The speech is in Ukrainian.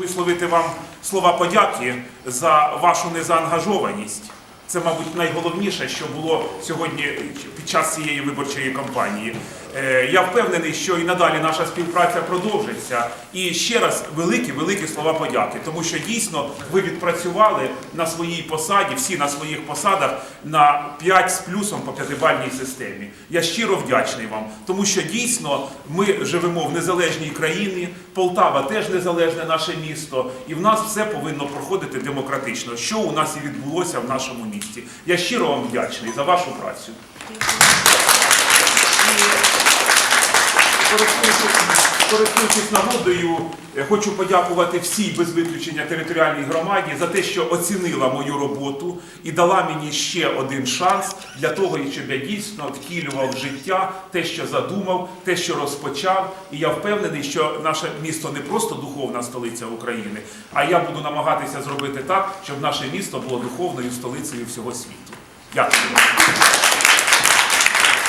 висловити вам слова подяки за вашу незаангажованість. Це, мабуть, найголовніше, що було сьогодні під час цієї виборчої кампанії. Е, Я впевнений, що і надалі наша співпраця продовжиться. І ще раз великі, великі слова подяки, тому що дійсно ви відпрацювали на своїй посаді, всі на своїх посадах на 5 з плюсом по п'ятибальній системі. Я щиро вдячний вам, тому що дійсно ми живемо в незалежній країні. Полтава теж незалежне наше місто, і в нас все повинно проходити демократично, що у нас і відбулося в нашому місті. Я щиро вам вдячний за вашу працю. Користуючись, нагодою, е, хочу подякувати всій без виключення територіальній громаді за те, що оцінила мою роботу і дала мені ще один шанс для того, щоб я дійсно втілював життя те, що задумав, те, що розпочав. І я впевнений, що наше місто не просто духовна столиця України, а я буду намагатися зробити так, щоб наше місто було духовною столицею всього світу. Дякую.